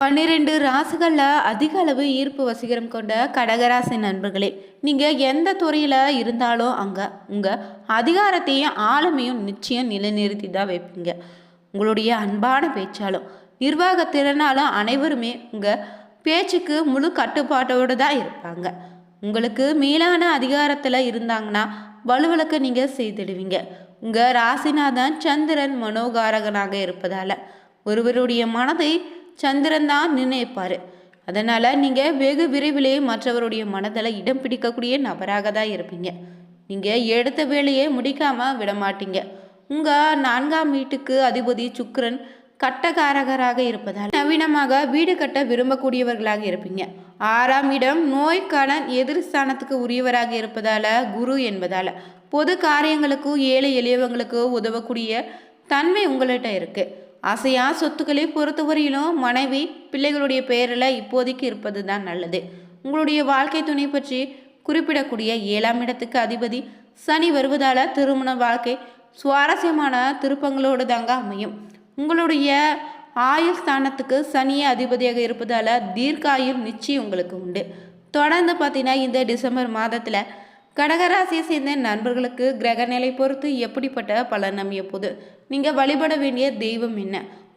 பன்னிரெண்டு ராசிகளில் அதிக அளவு ஈர்ப்பு வசீகரம் கொண்ட கடகராசி நண்பர்களே நீங்கள் எந்த துறையில் இருந்தாலும் அங்கே உங்கள் அதிகாரத்தையும் ஆளுமையும் நிச்சயம் நிலைநிறுத்தி தான் வைப்பீங்க. உங்களுடைய அன்பான பேச்சாலும் நிர்வாக திறனாலும் அனைவருமே உங்கள் பேச்சுக்கு முழு கட்டுப்பாட்டோடு தான் இருப்பாங்க. உங்களுக்கு மேலான அதிகாரத்தில் இருந்தாங்கன்னா வலுவலுக்கு நீங்கள் செய்திடுவீங்க. உங்கள் ராசிநாதன் சந்திரன் மனோகாரகனாக இருப்பதால் ஒருவருடைய மனதை சந்திரன் தான் நிர்ணயிப்பார். அதனால் நீங்கள் வெகு விரைவிலேயே மற்றவருடைய மனதில் இடம் பிடிக்கக்கூடிய நபராக தான் இருப்பீங்க. நீங்கள் எடுத்த வேலையை முடிக்காமல் விட மாட்டீங்க. உங்கள் நான்காம் வீட்டுக்கு அதிபதி சுக்ரன் கட்டகாரகராக இருப்பதால் நவீனமாக வீடு கட்ட விரும்பக்கூடியவர்களாக இருப்பீங்க. ஆறாம் இடம் நோய் கடன் எதிர்ஸ்தானத்துக்கு உரியவராக இருப்பதால் குரு என்பதால் பொது காரியங்களுக்கும் ஏழை எளியவங்களுக்கு உதவக்கூடிய தன்மை உங்கள்கிட்ட இருக்குது அசையா சொத்துக்களை பொறுத்தவரையிலும் மனைவி பிள்ளைகளுடைய பெயரில் இப்போதைக்கு இருப்பது தான் நல்லது. உங்களுடைய வாழ்க்கை துணை பற்றி குறிப்பிடக்கூடிய ஏழாம் இடத்துக்கு அதிபதி சனி வருவதால் திருமண வாழ்க்கை சுவாரஸ்யமான திருப்பங்களோடு தாங்க அமையும். உங்களுடைய ஆயுள் ஸ்தானத்துக்கு சனியே அதிபதியாக இருப்பதால் தீர்க்காயுள் நிச்சயம் உங்களுக்கு உண்டு. தொடர்ந்து பார்த்தீங்கன்னா இந்த டிசம்பர் மாதத்தில் கடகராசியை சேர்ந்த நண்பர்களுக்கு கிரகநிலை பொறுத்து எப்படிப்பட்ட பலன் அமைய போது நீங்கள் வழிபட வேண்டிய தெய்வம் என்ன?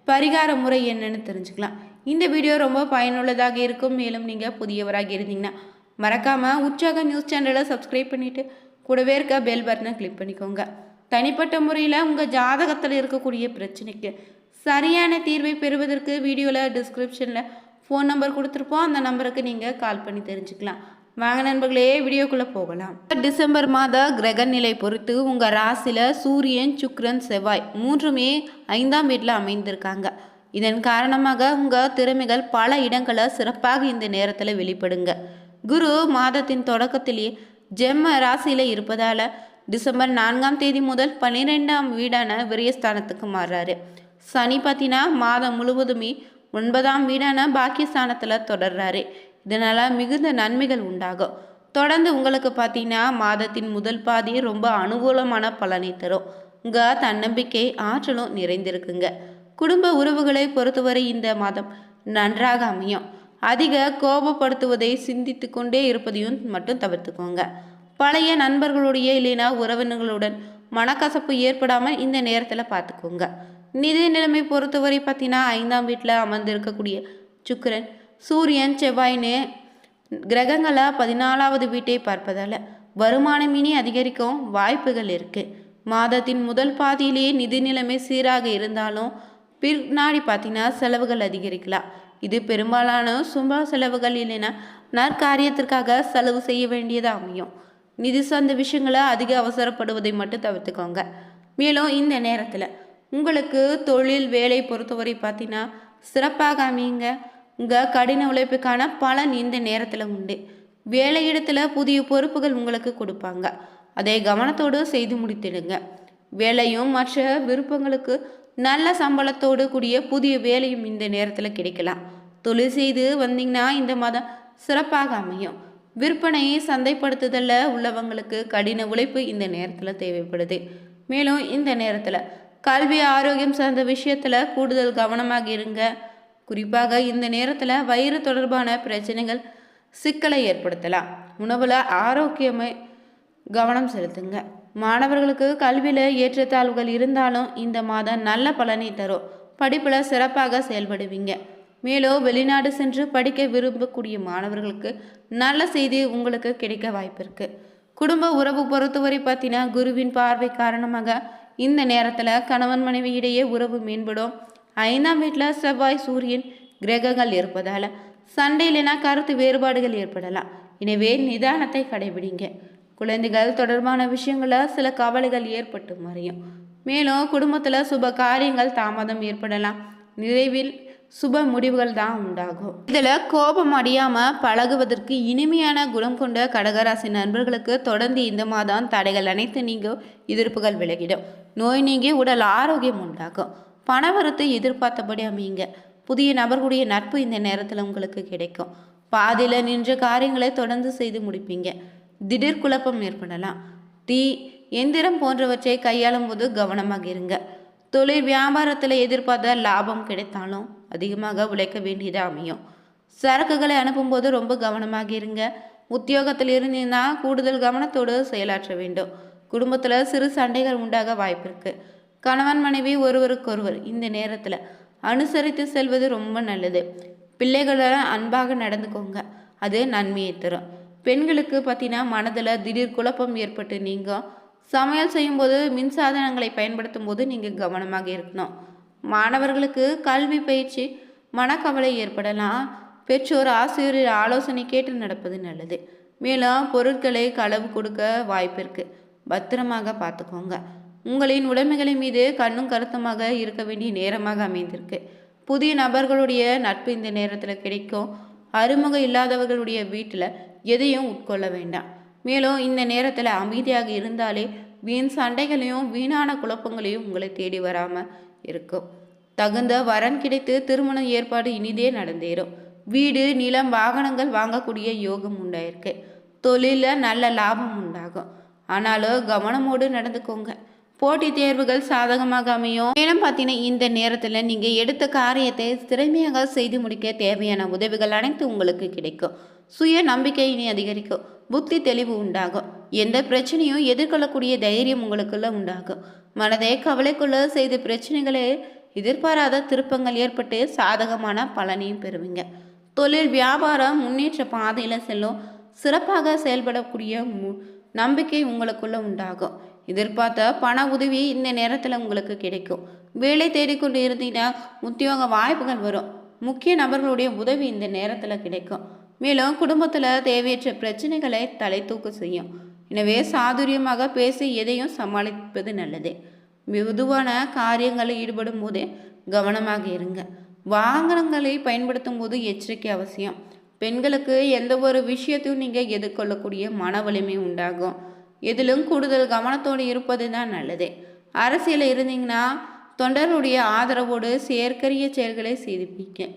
பரிகார முறை என்னன்னு தெரிஞ்சுக்கலாம். இந்த வீடியோ ரொம்ப பயனுள்ளதாக இருக்கும். மேலும் நீங்கள் புதியவராக இருந்தீங்கன்னா மறக்காமல் உற்சாக நியூஸ் சேனலை சப்ஸ்கிரைப் பண்ணிவிட்டு கூடவே இருக்க பெல் பட்டனை கிளிக் பண்ணிக்கோங்க. தனிப்பட்ட முறையில் உங்கள் ஜாதகத்தில் இருக்கக்கூடிய பிரச்சனைக்கு சரியான தீர்வை பெறுவதற்கு வீடியோவில் டிஸ்கிரிப்ஷனில் ஃபோன் நம்பர் கொடுத்துருப்போம். அந்த நம்பருக்கு நீங்கள் கால் பண்ணி தெரிஞ்சுக்கலாம். வாங்க நண்பர்களே வீடியோக்குள்ளே போகலாம். டிசம்பர் மாத கிரக நிலை பொறுத்து உங்கள் ராசியில் சூரியன் சுக்ரன் செவ்வாய் மூன்றுமே ஐந்தாம் வீட்டில் அமைந்திருக்காங்க. இதன் காரணமாக உங்கள் திறமைகள் பல இடங்களை சிறப்பாக இந்த நேரத்தில் வெளிப்படுங்க. குரு மாதத்தின் தொடக்கத்திலேயே ஜெம்ம ராசியில் இருப்பதால் டிசம்பர் நான்காம் தேதி முதல் பன்னிரெண்டாம் வீடான விரயஸ்தானத்துக்கு மாறுறாரு. சனி பார்த்தீங்கன்னா மாதம் முழுவதுமே ஒன்பதாம் வீடான பாக்கியஸ்தானத்தில் தொடர்றாரு. இதனால் மிகுந்த நன்மைகள் உண்டாகும். தொடர்ந்து உங்களுக்கு பார்த்தீங்கன்னா மாதத்தின் முதல் பாதி ரொம்ப அனுகூலமான பலனை தரும். உங்கள் தன்னம்பிக்கை ஆற்றலும் நிறைந்திருக்குங்க. குடும்ப உறவுகளை பொறுத்தவரை இந்த மாதம் நன்றாக அமையும். அதிக கோபப்படுத்துவதை சிந்தித்து கொண்டே இருப்பதையும் மட்டும் தவிர்த்துக்கோங்க. பழைய நண்பர்களுடைய இல்லைனா உறவினர்களுடன் மனக்கசப்பு ஏற்படாமல் இந்த நேரத்தில் பார்த்துக்கோங்க நிதி நிலைமை பொறுத்தவரை பார்த்தீங்கன்னா ஐந்தாம் வீட்டில் அமர்ந்திருக்கக்கூடிய சுக்கரன் சூரியன் செவ்வாய்னு கிரகங்களை பதினாலாவது வீட்டை பார்ப்பதால் வருமானம் இனி அதிகரிக்கும் வாய்ப்புகள் இருக்குது மாதத்தின் முதல் பாதியிலேயே நிதி நிலைமை சீராக இருந்தாலும் பின்னாடி பார்த்தீங்கன்னா செலவுகள் அதிகரிக்கலாம். இது பெரும்பாலான சுப செலவுகள் இல்லைன்னா நற்காரியத்திற்காக செலவு செய்ய வேண்டியதாக அமையும். நிதி சார்ந்த விஷயங்களை அதிக அவசரப்படுவதை மட்டும் தவிர்த்துக்கோங்க. மேலும் இந்த நேரத்தில் உங்களுக்கு தொழில் வேலை பொறுத்தவரை பார்த்தீங்கன்னா சிறப்பாக அமையுங்க. உங்கள் கடின உழைப்புக்கான பலன் இந்த நேரத்தில் உண்டு. வேலையிடத்தில் புதிய பொறுப்புகள் உங்களுக்கு கொடுப்பாங்க. அதை கவனத்தோடு செய்து முடித்திடுங்க. வேலையும் மற்ற விருப்பங்களுக்கு நல்ல சம்பளத்தோடு கூடிய புதிய வேலையும் இந்த நேரத்தில் கிடைக்கலாம். தொழில் செய்து வந்தீங்கன்னா இந்த மாதம் சிறப்பாக அமையும். விற்பனையை சந்தைப்படுத்துதலில் உள்ளவங்களுக்கு கடின உழைப்பு இந்த நேரத்தில் தேவைப்படுது. மேலும் இந்த நேரத்தில் கல்வி ஆரோக்கியம் சார்ந்த விஷயத்தில் கூடுதல் கவனமாக இருங்க. குறிப்பாக இந்த நேரத்தில் வயிறு தொடர்பான பிரச்சனைகள் சிக்கலை ஏற்படுத்தலாம். உணவில் ஆரோக்கியமே கவனம் செலுத்துங்க. மாணவர்களுக்கு கல்வியில் ஏற்றத்தாழ்வுகள் இருந்தாலும் இந்த மாதம் நல்ல பலனை தரும். படிப்பில் சிறப்பாக செயல்படுவீங்க. மேலும் வெளிநாடு சென்று படிக்க விரும்பக்கூடிய மாணவர்களுக்கு நல்ல செய்தி உங்களுக்கு கிடைக்க வாய்ப்பு இருக்கு. குடும்ப உறவு பொறுத்தவரை பார்த்தீங்கன்னா குருவின் பார்வை காரணமாக இந்த நேரத்தில் கணவன் மனைவி இடையே உறவு மேம்படும். ஐந்தாம் வீட்டில் செவ்வாய் சூரியன் கிரகங்கள் இருப்பதால் சண்டையிலனா கருத்து வேறுபாடுகள் ஏற்படலாம். எனவே நிதானத்தை கடைபிடிங்க. குழந்தைகள் தொடர்பான விஷயங்களில் சில கவலைகள் ஏற்பட்டு மறையும். மேலும் குடும்பத்தில் சுப காரியங்கள் தாமதம் ஏற்படலாம். நிறைவில் சுப முடிவுகள் தான் உண்டாகும். இதில் கோபம் அடியாமல் பழகுவதற்கு இனிமையான குணம் கொண்ட கடகராசி நண்பர்களுக்கு தொடர்ந்து இந்த மாதம் தடைகள் அனைத்து நீங்க எதிர்ப்புகள் விலகிடும். நோய் நீங்கி உடல் ஆரோக்கியம் உண்டாகும். பணவரத்து எதிர்பார்த்தபடி அமையுங்க. புதிய நபர்களுடைய நட்பு இந்த நேரத்தில் உங்களுக்கு கிடைக்கும். பாதியில் நின்ற காரியங்களை தொடர்ந்து செய்து முடிப்பீங்க. திடீர் குழப்பம் ஏற்படலாம். தீ எந்திரம் போன்றவற்றை கையாளும் போது கவனமாக இருங்க. தொழில் வியாபாரத்தில் எதிர்பார்த்த லாபம் கிடைத்தாலும் அதிகமாக உழைக்க வேண்டியது அமையும். சரக்குகளை அனுப்பும்போது ரொம்ப கவனமாக இருங்க. உத்தியோகத்தில் இருந்தீங்கன்னா கூடுதல் கவனத்தோடு செயலாற்ற வேண்டும். குடும்பத்தில் சிறு சண்டைகள் உண்டாக வாய்ப்பு இருக்குது கணவன் மனைவி ஒருவருக்கொருவர் இந்த நேரத்தில் அனுசரித்து செல்வது ரொம்ப நல்லது. பிள்ளைகளோட அன்பாக நடந்துக்கோங்க. அது நன்மையை தரும். பெண்களுக்கு பார்த்தீங்கன்னா மனதில் திடீர் குழப்பம் ஏற்பட்டு நீங்கள் சமையல் செய்யும்போது மின்சாதனங்களை பயன்படுத்தும் போது நீங்கள் கவனமாக இருக்கணும். மாணவர்களுக்கு கல்வி பயிற்சி மனக்கவலை ஏற்படலாம். பெற்றோர் ஆசிரியர் ஆலோசனை கேட்டு நடப்பது நல்லது. மேலும் பொருட்களை களவு கொடுக்க வாய்ப்பு இருக்குது பத்திரமாக பார்த்துக்கோங்க உங்களின் உடைமைகளின் மீது கண்ணும் கருத்துமாக இருக்க வேண்டிய நேரமாக அமைந்திருக்கு. புதிய நபர்களுடைய நட்பு இந்த நேரத்தில் கிடைக்கும். அறிமுகம் இல்லாதவர்களுடைய வீட்டில் எதையும் உட்கொள்ள வேண்டாம். மேலும் இந்த நேரத்தில் அமைதியாக இருந்தாலே வீண் சண்டைகளையும் வீணான குழப்பங்களையும் உங்களை தேடி வராமல் இருக்கும். தகுந்த வரன் கிடைத்து திருமண ஏற்பாடு இனிதே நடந்தேறும். வீடு நிலம் வாகனங்கள் வாங்கக்கூடிய யோகம் உண்டாயிருக்கு. தொழிலில் நல்ல லாபம் உண்டாகும். ஆனாலும் கவனமோடு நடந்துக்கோங்க. போட்டித் தேர்வுகள் சாதகமாக அமையும். மேலும் பார்த்தீங்கன்னா இந்த நேரத்தில் நீங்கள் எடுத்த காரியத்தை திறமையாக செய்து முடிக்க தேவையான உதவிகள் அனைத்து உங்களுக்கு கிடைக்கும். சுய நம்பிக்கை இனி அதிகரிக்கும். புத்தி தெளிவு உண்டாகும். எந்த பிரச்சனையும் எதிர்கொள்ளக்கூடிய தைரியம் உங்களுக்குள்ள உண்டாகும். மனதை கவலைக்குள்ள செய்த பிரச்சனைகளே எதிர்பாராத திருப்பங்கள் ஏற்பட்டு சாதகமான பலனையும் பெறுவீங்க. தொழில் வியாபாரம் முன்னேற்ற பாதையில் செல்லும் சிறப்பாக செயல்படக்கூடிய மு நம்பிக்கை உங்களுக்குள்ள உண்டாகும். எதிர்பார்த்த பண உதவி இந்த நேரத்தில் உங்களுக்கு கிடைக்கும். வேலை தேடிக்கொண்டு இருந்தீங்கன்னா உத்தியோக வாய்ப்புகள் வரும். முக்கிய நபர்களுடைய உதவி இந்த நேரத்தில் கிடைக்கும். மேலும் குடும்பத்தில் தேவையற்ற பிரச்சனைகளை தலை தூக்க செய்யும். எனவே சாதுரியமாக பேசி எதையும் சமாளிப்பது நல்லது. மெதுவான காரியங்களில் ஈடுபடும் போதே கவனமாக இருங்க. வாகனங்களை பயன்படுத்தும் போது எச்சரிக்கை அவசியம். பெண்களுக்கு எந்த ஒரு விஷயத்தையும் நீங்கள் எதிர்கொள்ளக்கூடிய மன வலிமை உண்டாகும். எதிலும் கூடுதல் கவனத்தோடு இருப்பது தான் நல்லது. அரசியல் இருந்தீங்கன்னா தொண்டருடைய ஆதரவோடு செயற்கரிய செயல்களை செய்திப்பிக்க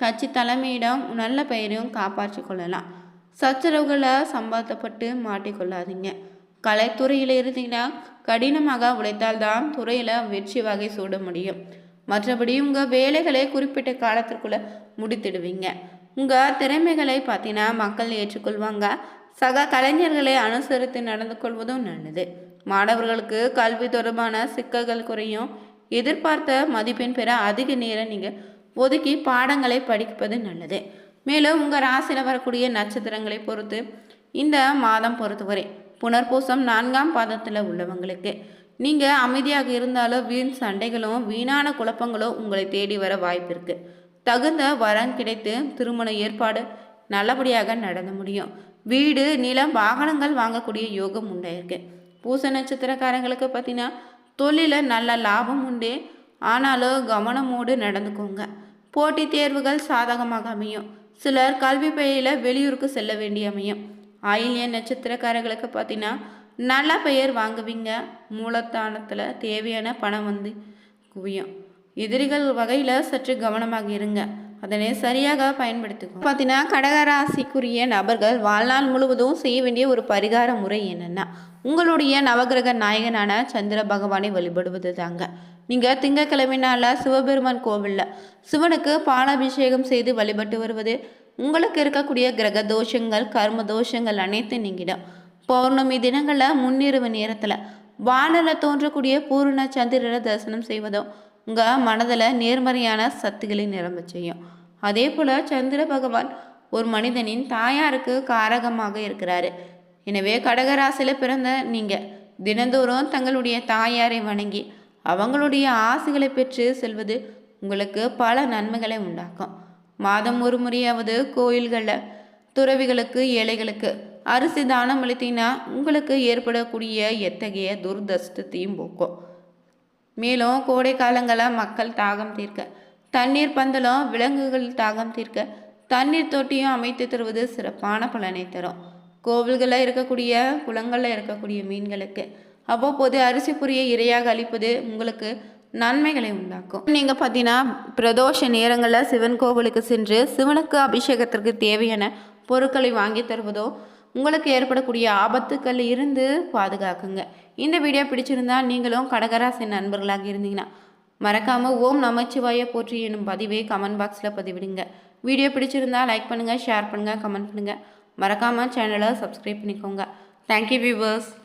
கட்சி தலைமையிடம் நல்ல பெயரையும் காப்பாற்றி கொள்ளலாம். சச்சரவுகளை சம்பாதிப்பட்டு மாட்டிக்கொள்ளாதீங்க கலைத்துறையில் இருந்தீங்கன்னா கடினமாக உழைத்தால்தான் துறையில் வெற்றி வகை சூட முடியும். மற்றபடி உங்கள் வேலைகளை குறிப்பிட்ட காலத்திற்குள்ளே முடித்திடுவீங்க. உங்கள் திறமைகளை பார்த்தீங்கன்னா மக்கள் ஏற்றுக்கொள்வாங்க. சக கலைஞர்களை அனுசரித்து நடந்து கொள்வதும் நல்லது. மாணவர்களுக்கு கல்வி தொடர்பான சிக்கல்கள் குறையும். எதிர்பார்த்த மதிப்பெண் பெற அதிக நேரம் நீங்கள் ஒதுக்கி பாடங்களை படிப்பது நல்லது. மேலும் உங்கள் ராசியில் வரக்கூடிய நட்சத்திரங்களை பொறுத்து இந்த மாதம் பொறுத்தவரை புனர்பூசம் நான்காம் பாதத்தில் உள்ளவங்களுக்கு நீங்கள் அமைதியாக இருந்தாலும் வீண் சண்டைகளும் வீணான குழப்பங்களும் உங்களை தேடி வர வாய்ப்பு இருக்குது தகுந்த வரம் கிடைத்து திருமண ஏற்பாடு நல்லபடியாக நடந்த முடியும். வீடு நிலம் வாகனங்கள் வாங்கக்கூடிய யோகம் உண்டாயிருக்கு பூச நட்சத்திரக்காரங்களுக்கு பார்த்தீங்கன்னா தொழிலில் நல்ல லாபம் உண்டு. ஆனாலும் கவனமோடு நடந்துக்கோங்க. போட்டித் தேர்வுகள் சாதகமாக அமையும். சிலர் கல்வி பயில வெளியூருக்கு செல்ல வேண்டி அமையும். ஆயில்ய நட்சத்திரக்காரர்களுக்கு பார்த்தீங்கன்னா நல்ல பெயர் வாங்குவீங்க. மூலத்தானத்தில் தேவையான பணம் வந்து குவியும். எதிரிகள் வகையில் சற்று கவனமாக இருங்க. அதனை சரியாக பயன்படுத்திக்கும் பார்த்தீங்கன்னா கடகராசிக்குரிய நபர்கள் வாழ்நாள் முழுவதும் செய்ய வேண்டிய ஒரு பரிகார முறை என்னென்னா உங்களுடைய நவகிரக நாயகனான சந்திர பகவானை வழிபடுவது தாங்க. நீங்கள் திங்கக்கிழமை நாளில் சிவபெருமான் கோவிலில் சிவனுக்கு பாலாபிஷேகம் செய்து வழிபட்டு வருவது உங்களுக்கு இருக்கக்கூடிய கிரக தோஷங்கள் கர்ம தோஷங்கள் அனைத்தும் நீங்கிடும். பௌர்ணமி தினங்களில் முன்னிரவு நேரத்தில் வானில் தோன்றக்கூடிய பூர்ண சந்திரரை தரிசனம் செய்வதும் உங்கள் மனதில் நேர்மறையான சக்திகளை நிரம்ப செய்யும். அதே போல் சந்திர பகவான் ஒரு மனிதனின் தாயாருக்கு காரகமாக இருக்கிறாரு. எனவே கடகராசியில் பிறந்த நீங்கள் தினந்தோறும் தங்களுடைய தாயாரை வணங்கி அவங்களுடைய ஆசைகளை பெற்று செல்வது உங்களுக்கு பல நன்மைகளை உண்டாக்கும். மாதம் ஒரு முறையாவது கோயில்களில் துறவிகளுக்கு ஏழைகளுக்கு அரிசி தானம் அளித்தீங்கன்னா உங்களுக்கு ஏற்படக்கூடிய எத்தகைய துர்தஷ்டத்தையும் போக்கும். மேலும் கோடை காலங்களாக மக்கள் தாகம் தீர்க்க. தண்ணீர் பந்தலும் விலங்குகள் தாகம் தீர்க்க. தண்ணீர் தொட்டியும் அமைத்து தருவது சிறப்பான பலனை தரும். கோவில்களில் இருக்கக்கூடிய குளங்களில் இருக்கக்கூடிய மீன்களுக்கு. அவ்வப்போது அரிசி புரிய இரையாக அளிப்பது உங்களுக்கு நன்மைகளை உண்டாக்கும். நீங்கள் பார்த்தீங்கன்னா பிரதோஷ நேரங்களில் சிவன் கோவிலுக்கு சென்று சிவனுக்கு அபிஷேகத்திற்கு தேவையான பொருட்களை வாங்கி தருவதோ உங்களுக்கு ஏற்படக்கூடிய ஆபத்துக்கள் இருந்து பாதுகாக்குங்க. இந்த வீடியோ பிடிச்சிருந்தா நீங்களும் கடகராசி நண்பர்களாக இருந்தீங்கன்னா மறக்காமல் ஓம் நமச்சிவாய போற்றி எனும் பதிவை கமெண்ட் பாக்ஸில் பதிவிடுங்க. வீடியோ பிடிச்சிருந்தா லைக் பண்ணுங்கள் ஷேர் பண்ணுங்கள் கமெண்ட் பண்ணுங்கள் மறக்காமல் சேனலை சப்ஸ்கிரைப் பண்ணிக்கோங்க. Thank you viewers